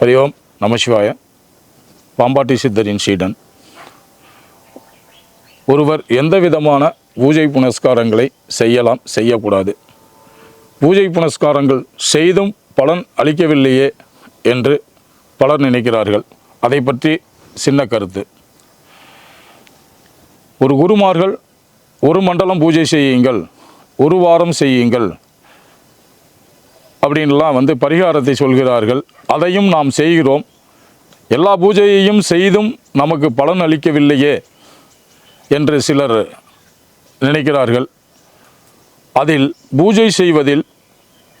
ஹரி ஓம் நமசிவாய பாம்பாட்டி சித்தரின் சீடன். ஒருவர் எந்த விதமான பூஜை புனஸ்காரங்களை செய்யலாம் செய்யக்கூடாது. பூஜை புனஸ்காரங்கள் செய்தும் பலன் அளிக்கவில்லையே என்று பலர் நினைக்கிறார்கள். அதை பற்றி சின்ன கருத்து. ஒரு குருமார்கள் ஒரு மண்டலம் பூஜை செய்யுங்கள் ஒரு வாரம் செய்யுங்கள் அப்படின்லாம் வந்து பரிகாரத்தை சொல்கிறார்கள். அதையும் நாம் செய்கிறோம். எல்லா பூஜையையும் செய்தும் நமக்கு பலன் அளிக்கவில்லையே என்று சிலர் நினைக்கிறார்கள். அதில் பூஜை செய்வதில்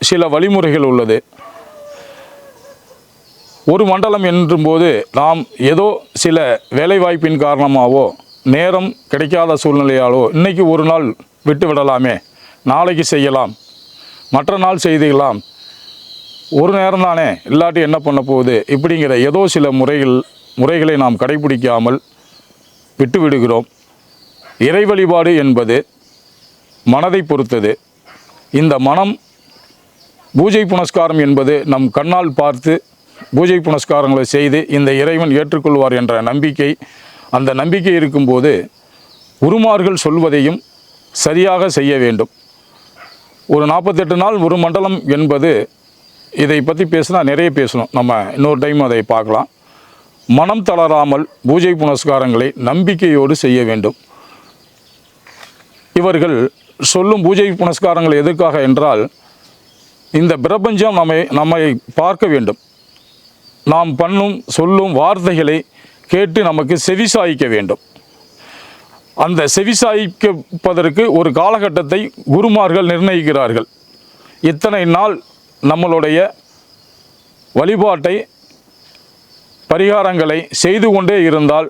சில வழிமுறைகள் உள்ளது. ஒரு மண்டலம் என்றும்போது நாம் ஏதோ சில வேலைவாய்ப்பின் காரணமாகவோ நேரம் கிடைக்காத சூழ்நிலையாலோ இன்றைக்கி ஒரு நாள் விட்டு விடலாமே நாளைக்கு செய்யலாம் மற்ற நாள் செய்துக்கலாம் ஒரு நேரம் தானே இல்லாட்டி என்ன பண்ண போகுது? இப்படிங்கிற ஏதோ சில முறைகள் முறைகளை நாம் கடைபிடிக்காமல் விட்டு விடுகிறோம். இறை வழிபாடு என்பது மனதை பொறுத்தது. இந்த மனம் பூஜை புனஸ்காரம் என்பது நம் கண்ணால் பார்த்து பூஜை புனஸ்காரங்களை செய்து இந்த இறைவன் ஏற்றுக்கொள்வார் என்ற நம்பிக்கை அந்த நம்பிக்கை இருக்கும்போது குருமார்கள் சொல்வதையும் சரியாக செய்ய வேண்டும். ஒரு நாற்பத்தெட்டு நாள் ஒரு மண்டலம் என்பது இதை பற்றி பேசினா நிறைய பேசணும். நம்ம இன்னொரு டைம் அதை பார்க்கலாம். மனம் தளராமல் பூஜை புனஸ்காரங்களை நம்பிக்கையோடு செய்ய வேண்டும். இவர்கள் சொல்லும் பூஜை புனஸ்காரங்கள் எதற்காக என்றால் இந்த பிரபஞ்சம் நம்மை நம்மை பார்க்க வேண்டும். நாம் பண்ணும் சொல்லும் வார்த்தைகளை கேட்டு நமக்கு செவிசாய்க்க வேண்டும். அந்த செவிசாய்ப்பதற்கு ஒரு காலகட்டத்தை குருமார்கள் நிர்ணயிக்கிறார்கள். இத்தனை நாள் நம்மளுடைய வழிபாட்டை பரிகாரங்களை செய்து கொண்டே இருந்தால்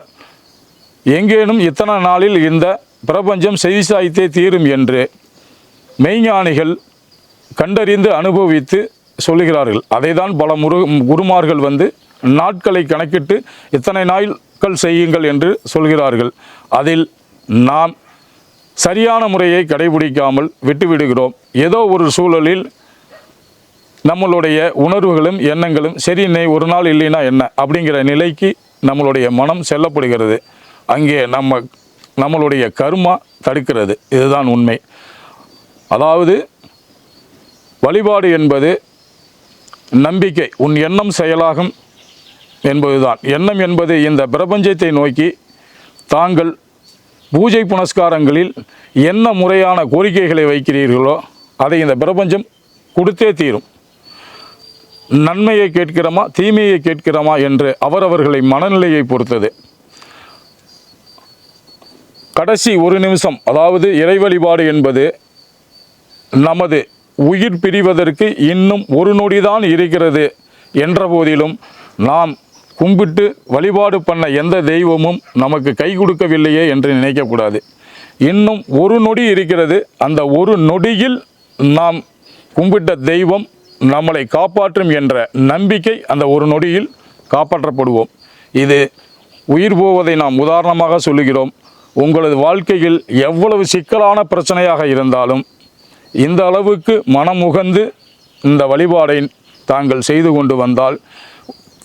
எங்கேனும் இத்தனை நாளில் இந்த பிரபஞ்சம் செய்தி சாய்த்தே தீரும் என்று மெய்ஞானிகள் கண்டறிந்து அனுபவித்து சொல்லுகிறார்கள். அதை தான் பல முரு குருமார்கள் வந்து நாட்களை கணக்கிட்டு இத்தனை நாட்கள் செய்யுங்கள் என்று சொல்கிறார்கள். அதில் நாம் சரியான முறையை கடைபிடிக்காமல் விட்டுவிடுகிறோம். ஏதோ ஒரு சூழலில் நம்மளுடைய உணர்வுகளும் எண்ணங்களும் சரி இன்னை ஒரு நாள் இல்லைன்னா என்ன? அப்படிங்கிற நிலைக்கு நம்மளுடைய மனம் செல்லப்படுகிறது. அங்கே நம்ம நம்மளுடைய கர்மா தடுக்கிறது. இதுதான் உண்மை. அதாவது வழிபாடு என்பது நம்பிக்கை உன் எண்ணம் செயலாகும் என்பதுதான். எண்ணம் என்பது இந்த பிரபஞ்சத்தை நோக்கி தாங்கள் பூஜை புனஸ்காரங்களில் என்ன முறையான கோரிக்கைகளை வைக்கிறீர்களோ அதை இந்த பிரபஞ்சம் கொடுத்தே தீரும். நன்மையை கேட்கிறோமா தீமையை கேட்கிறோமா என்று அவரவர்களை மனநிலையை பொறுத்தது. கடைசி ஒரு நிமிஷம் அதாவது இறை வழிபாடு என்பது நமது உயிர் பிரிவதற்கு இன்னும் ஒரு நொடிதான் இருக்கிறது என்ற போதிலும் நாம் கும்பிட்டு வழிபாடு பண்ண எந்த தெய்வமும் நமக்கு கை கொடுக்கவில்லையே என்று நினைக்கக்கூடாது. இன்னும் ஒரு நொடி இருக்கிறது. அந்த ஒரு நொடியில் நாம் கும்பிட்ட தெய்வம் நம்மளை காப்பாற்றும் என்ற நம்பிக்கை அந்த ஒரு நொடியில் காப்பாற்றப்படுவோம். இது உயிர் போவதை நாம் உதாரணமாக சொல்லுகிறோம். உங்களது வாழ்க்கையில் எவ்வளவு சிக்கலான பிரச்சனையாக இருந்தாலும் இந்த அளவுக்கு மனமுகந்து இந்த வழிபாடை தாங்கள் செய்து கொண்டு வந்தால்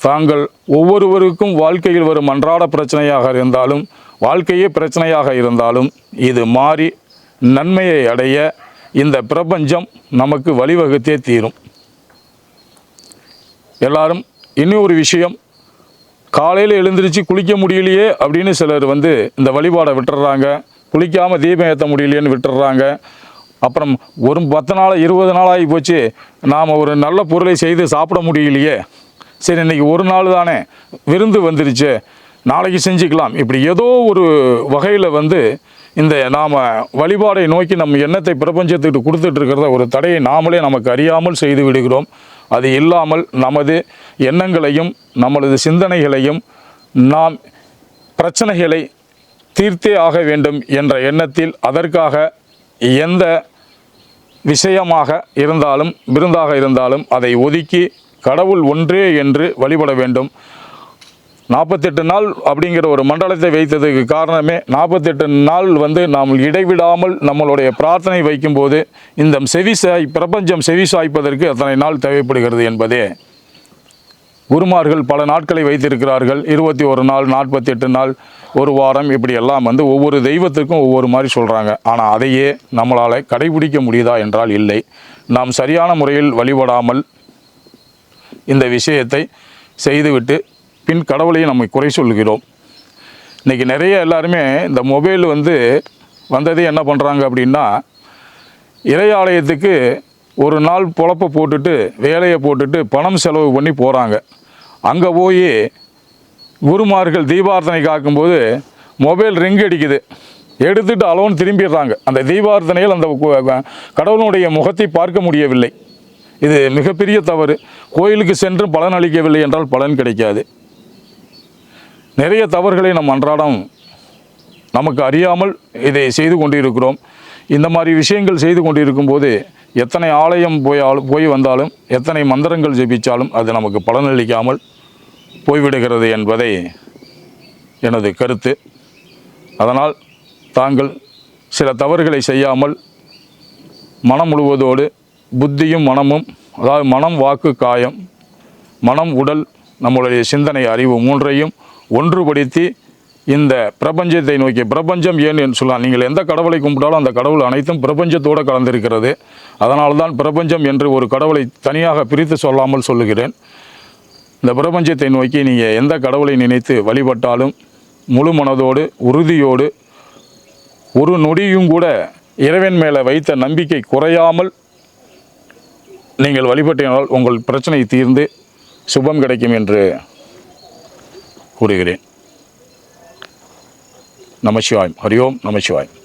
தாங்கள் ஒவ்வொருவருக்கும் வாழ்க்கையில் வரும் அன்றாட பிரச்சனையாக இருந்தாலும் வாழ்க்கையே பிரச்சனையாக இருந்தாலும் இது மாறி நன்மையை அடைய இந்த பிரபஞ்சம் நமக்கு வழிவகுத்தே தீரும். எல்லாரும் இன்னும் ஒரு விஷயம். காலையில் எழுந்திரிச்சு குளிக்க முடியலையே அப்படின்னு சிலர் வந்து இந்த வழிபாடை விட்டுறாங்க. குளிக்காமல் தீபம் ஏற்ற முடியலையேன்னு விட்டுறாங்க. அப்புறம் ஒரு பத்து நாள் இருபது நாள் ஆகி போச்சு. நாம் ஒரு நல்ல பொருளை செய்து சாப்பிட முடியலையே. சரி இன்னைக்கு ஒரு நாள் தானே. விருந்து வந்துருச்சு. நாளைக்கு செஞ்சுக்கலாம். இப்படி ஏதோ ஒரு வகையில் வந்து இந்த நாம் வழிபாடை நோக்கி நம்ம எண்ணத்தை பிரபஞ்சத்துக்கு கொடுத்துட்டு இருக்கிறத ஒரு தடையை நாமளே நமக்கு அறியாமல் செய்து விடுகிறோம். அது இல்லாமல் நமது எண்ணங்களையும் நமது சிந்தனைகளையும் நாம் பிரச்சனைகளை தீர்த்தே ஆக வேண்டும் என்ற எண்ணத்தில் அதற்காக எந்த விஷயமாக இருந்தாலும் விருந்தாக இருந்தாலும் அதை ஒதுக்கி கடவுள் ஒன்றே என்று வழிபட வேண்டும். நாற்பத்தெட்டு நாள் அப்படிங்கிற ஒரு மண்டலத்தை வைத்ததுக்கு காரணமே நாற்பத்தெட்டு நாள் வந்து நாம் இடைவிடாமல் நம்மளுடைய பிரார்த்தனை வைக்கும்போது இந்த செவிசாய் பிரபஞ்சம் செவிசாய்ப்பதற்கு அத்தனை நாள் தேவைப்படுகிறது என்பதே. குருமார்கள் பல நாட்களை வைத்திருக்கிறார்கள். இருபத்தி ஒரு நாள் நாற்பத்தெட்டு நாள் ஒரு வாரம் இப்படி எல்லாம் வந்து ஒவ்வொரு தெய்வத்துக்கும் ஒவ்வொரு மாதிரி சொல்கிறாங்க ஆனால் அதையே நம்மளால் கடைபிடிக்க முடியுதா என்றால் இல்லை. நாம் சரியான முறையில் வழிபடாமல் இந்த விஷயத்தை செய்துவிட்டு பின் கடவுளையும் நம்மை குறை சொல்கிறோம் இன்றைக்கி நிறைய எல்லாருமே இந்த மொபைல் வந்து வந்ததே என்ன பண்ணுறாங்க அப்படின்னா இறையாலயத்துக்கு ஒரு நாள் பொழப்ப போட்டுட்டு வேலையை போட்டுட்டு பணம் செலவு பண்ணி போகிறாங்க அங்கே போய் குருமார்கள் தீபார்த்தனை காக்கும்போது மொபைல் ரிங் அடிக்குது. எடுத்துட்டு அலோன் திரும்பிடுறாங்க. அந்த தீபார்த்தனையில் அந்த கடவுளுடைய முகத்தை பார்க்க முடியவில்லை. இது மிகப்பெரிய தவறு. கோயிலுக்கு சென்று பலன் அளிக்கவில்லை என்றால் பலன் கிடைக்காது. நிறைய தவறுகளை நம் அன்றாடம் நமக்கு அறியாமல் இதை செய்து கொண்டிருக்கிறோம். இந்த மாதிரி விஷயங்கள் செய்து கொண்டிருக்கும் போது எத்தனை ஆலயம் போய் போய் வந்தாலும் எத்தனை மந்திரங்கள் ஜெபித்தாலும் அது நமக்கு பலனளிக்காமல் போய்விடுகிறது என்பதை எனது கருத்து. அதனால் தாங்கள் சில தவறுகளை செய்யாமல் மனம் முழுவதோடு புத்தியும் மனமும் அதாவது மனம் வாக்கு காயம் மனம் உடல் நம்மளுடைய சிந்தனை அறிவு மூன்றையும் ஒன்றுபடுத்தி இந்த பிரபஞ்சத்தை நோக்கி பிரபஞ்சம் ஏன் என்று சொல்லலாம் நீங்கள் எந்த கடவுளை கும்பிட்டாலும் அந்த கடவுள் அனைத்தும் பிரபஞ்சத்தோடு கலந்திருக்கிறது. அதனால் தான் பிரபஞ்சம் என்று ஒரு கடவுளை தனியாக பிரித்து சொல்லாமல் சொல்லுகிறேன். இந்த பிரபஞ்சத்தை நோக்கி நீங்கள் எந்த கடவுளை நினைத்து வழிபட்டாலும் முழு மனதோடு உறுதியோடு ஒரு நொடியும் கூட இறைவன் மேலே வைத்த நம்பிக்கை குறையாமல் நீங்கள் வழிபட்டினால் உங்கள் பிரச்சனை தீர்ந்து சுபம் கிடைக்கும் என்று கூறுகிறேன். நமசிவாயம் ஹரி ஓம் நமசிவாயம்